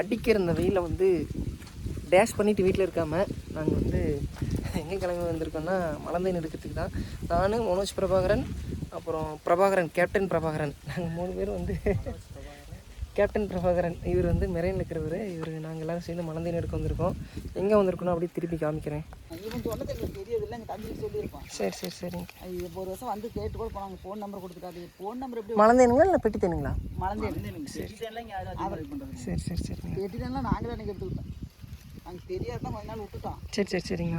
அடிக்கிற இந்த வெயிலில் வந்து டேஷ் பண்ணிவிட்டு வீட்டில் இருக்காமல் நாங்கள் வந்து எங்கே கிளம்பி வந்திருக்கோம்னா மலந்தை நெருக்கத்துக்கு தான். நான் மனோஜ் பிரபாகரன் அப்புறம் பிரபாகரன் கேப்டன் பிரபாகரன். நாங்கள் மூணு பேரும் வந்து கேப்டன் பிரபாகரன் இவர் வந்து மெரைன் இருக்கிறவர் இவர் நாங்கள் எல்லாரும் சேர்ந்து மலந்தைன் எடுக்க வந்திருக்கோம். எங்கே வந்திருக்கோம்னா அப்படியே திருப்பி காமிக்கிறேன். சரி சரி இப்போ ஒரு வருஷம் வந்து கேட்டு கூட போனாங்க ஃபோன் நம்பர் கொடுத்துட்டாரு ஃபோன் நம்பர் எப்படி மலந்தேனுங்களா இல்லை பெட்டி தேனுங்களா? மறந்தேன் சரி சரி சரிங்க. கேட்டுட்டேன்லாம் நாங்கள் தான் எடுத்துக்கிட்டோம். நாங்கள் தெரியாது தான் கொஞ்ச நாள் விட்டுட்டோம். சரி சரி சரிங்க.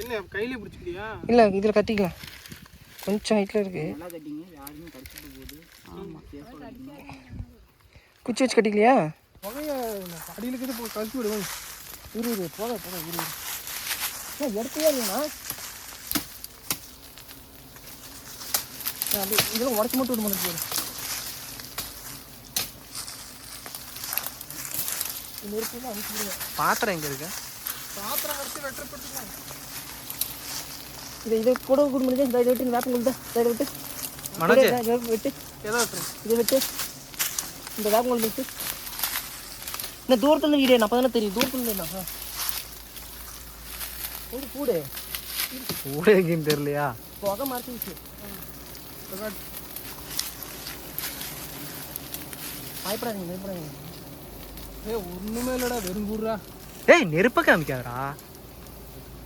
என்ன கையில பிடிச்சிக்கிட்டியா? இல்லை இதில் கட்டிக்கலாம். கொஞ்சம் ஹைட்டில் இருக்குது குச்சி வச்சு கட்டிக்கலையா? புகைய அடியில் இருக்கிறது போ கழிச்சு விடுவேன். இரு இரு போத போத இரு இரு. ஏன் எடுத்தையா இல்லைண்ணா. இதெல்லாம் உடச்சி மட்டும் விட இந்த இருக்குல்ல அனுப்பிடுவேன் பாத்திரம் எங்க இருக்கு? இதை இதை கூட கூட முடிஞ்சா இந்த இதை விட்டு வேப்பம் கொடுத்தா இதை விட்டு. விட்டு. இதை விட்டு. இந்த வேப்பம் கொண்டு விட்டு. இந்த தூரத்துல இருந்து வீடியோ அப்போ தானே தெரியும். தூரத்துல இருந்து ஒரு கூடு. கூட எங்கேன்னு தெரியலையா? புகை மறைச்சிருச்சு பயப்படாதீங்க பயப்படாதீங்க. ஏ ஒண்ணுமே இல்லடா வெறும் கூடுறா. ஏய் நெருப்ப காமிக்காதடா தேன் இல்லையா ஒரு சொத்து இல்லை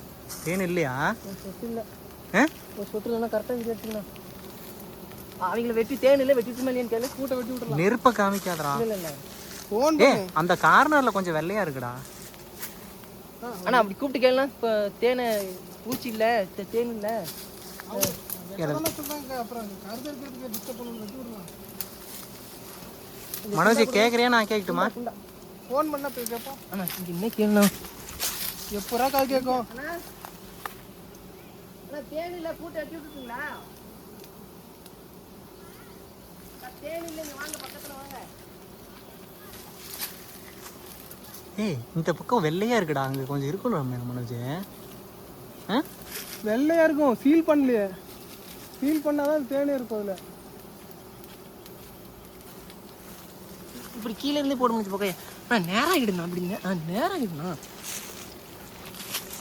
ஆ? ஒரு சொத்து இல்லைன்னா கரெக்டாக வீடியோ எடுத்துக்கலாம் அவங்கள வெட்டி தேன் இல்லை வெட்டிட்டு கேளு கூட்ட வெட்டி விட்டுலாம் நெருப்ப காமிக்காதடா. இல்லை இல்லை ஃபோன் ஏ அந்த கார்னர்ல கொஞ்சம் வெள்ளையா இருக்குடா. அண்ணா அப்படி கூப்பிட்டு கேளுனா இப்போ தேனை பூச்சி இல்லை தேன் இல்லை. மனோஜ் கேக்குறியா? நான் கேட்கட்டுமா ஃபோன் பண்ணா போய் கேட்போம். அண்ணா இங்கே என்ன எப்போரா கால் கேட்கும்? அண்ணா அண்ணா தேன் இல்லை கூட்ட வெட்டி விட்டுட்டுங்களா? தேன் இல்லை இங்கே வாங்க பக்கத்தில் வாங்க. ஏய் இந்த பக்கம் வெள்ளையா இருக்குடா அங்க கொஞ்சம் இருக்குல்ல மனோஜ். ஆ? வெள்ளையா இருக்கும் சீல் பண்ணலையே. சீல் பண்ணாதான் தேனே இருக்கும் அதுல. இப்படி கீழே இருந்தே போட முடிஞ்சு போக அண்ணா நேரம் ஆகிடுண்ணா அப்படிங்க ஆ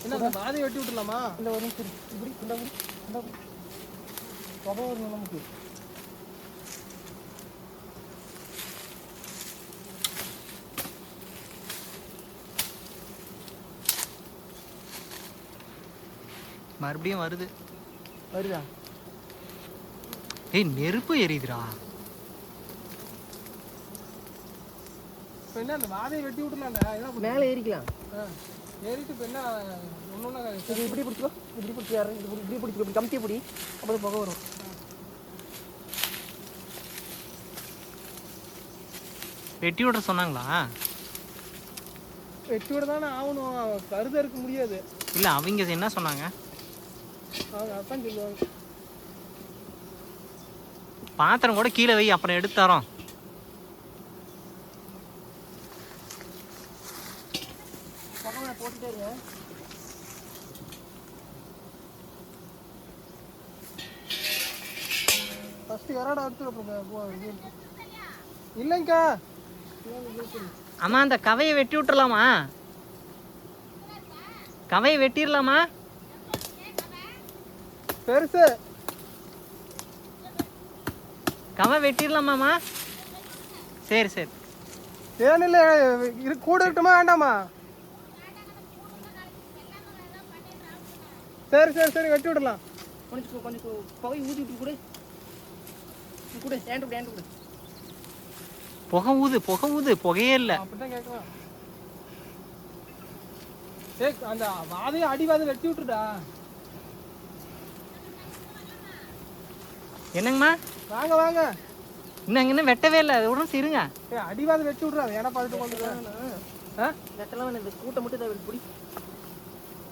என்ன பாதையை வெட்டி விட்டுலாமா இந்த ஒரு நிமிஷம். இப்படி இந்த இந்த ஒரு புகை வரணும் நமக்கு மறுபடியும் வருது. வருதா? ஏய் நெருப்பு எரியுதுடா. இப்போ என்ன அந்த பாதையை வெட்டி விட்டுலாம்டா மேலே ஏறிக்கலாம். ஆ. ஏறிட்டு இப்போ என்ன ஒன்று இது இப்படி பிடிச்சிக்கோ இப்படி பிடிச்சி யாரும் இது இப்படி பிடிச்சிக்கோ இப்படி பிடி அப்போ புகை வரும். வெட்டி விட சொன்னாங்களா? வெட்டி விட தானே ஆகணும் கருத இருக்க முடியாது. இல்ல அவங்க என்ன சொன்னாங்க? அவங்க அதான் சொல்லுவாங்க. பாத்திரம் கூட கீழே வை அப்புறம் எடுத்து தரோம் புகை போட்டுட்டே இருங்க ஃபஸ்ட்டு இது இருக்கு. இல்லைங்கக்கா அம்மா அந்த கவையை வெட்டி விட்டுறலாமா? கவையை வெட்டிடலாமா பெருசு. கவை வெட்டிடலாமாம்மா சரி சரி. தேனில் இரு கூட இருக்கட்டுமா வேண்டாமா? சரி சரி சரி வெட்டி விடலாம் கொஞ்சம் கொஞ்சம் புகை ஊதி விட்டு கொடு கொடு கொடு ஏன்ட்டு கொடு புகை ஊது புகை ஊது புகையே இல்லை அப்படிதான் கேட்கலாம் ஏய் அந்த வாதையை அடிவாதை வெட்டி விட்டுடா என்னங்கம்மா வாங்க வாங்க இன்னும் இன்னும் வெட்டவே இல்லை அது உடனே இருங்க ஏய் அடிவாதை வெட்டி விட்றா ஏன்னா பார்த்துட்டு வந்துடுறேன் ஆ வேணும் இந்த கூட்டை மட்டும் இதை பிடி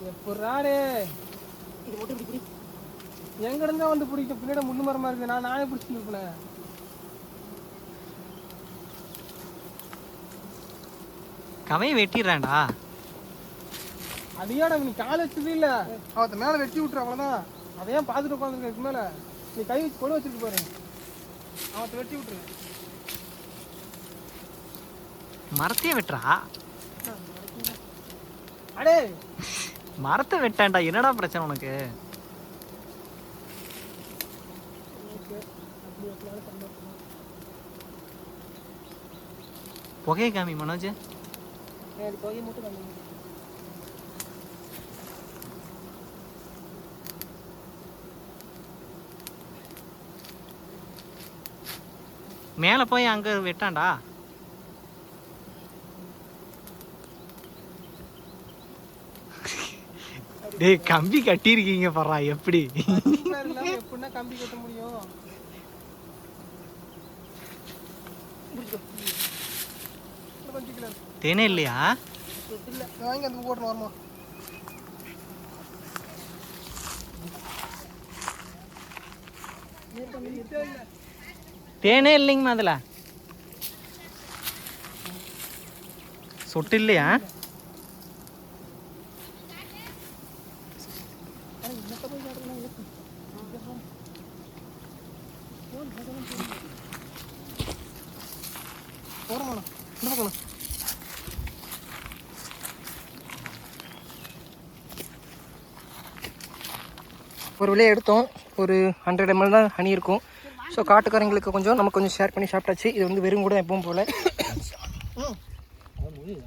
எப்படாடே இது மட்டும் இப்படி பிடி. எங்க இருந்தா வந்து பிடிக்கும் பின்னாடி முள்ளு மரமா இருக்கு நான் நானே பிடிச்சிட்டு இருப்பேன் கவையை வெட்டிடுறேன்டா. அதையாட நீ கால் வச்சது இல்ல. அவத்த மேல வெட்டி விட்டுரு அவ்வளவுதான். அதையும் பார்த்துட்டு உட்காந்துருக்க இதுக்கு மேல? நீ கை வச்சு கொடு வச்சிருக்கு பாரு. அவன் வெட்டி விட்டுரு. மரத்தையே வெட்டுறா? அடே மரத்தை வெட்டான்டா என்னடா பிரச்சனை உனக்கு? புகையை காமி மனோஜ். மேலே போய் அங்கே வெட்டான்டா. டேய் கம்பி கட்டியிருக்கீங்க பரா எப்படி? எப்படின்னா கம்பி கட்ட முடியும் தேனே இல்லையா? வாங்கி அந்த தேனே இல்லைங்கம்மா அதில். சொட்டு இல்லையா? போறமாண்ணா இந்த பக்கம் ஒரு விலையை எடுத்தோம். ஒரு ஹண்ட்ரட் எம்எல் தான் ஹனி இருக்கும். ஸோ காட்டுக்காரங்களுக்கு கொஞ்சம் நம்ம கொஞ்சம் ஷேர் பண்ணி சாப்பிட்டாச்சு. இது வந்து வெறும் கூட எப்பவும் போல்.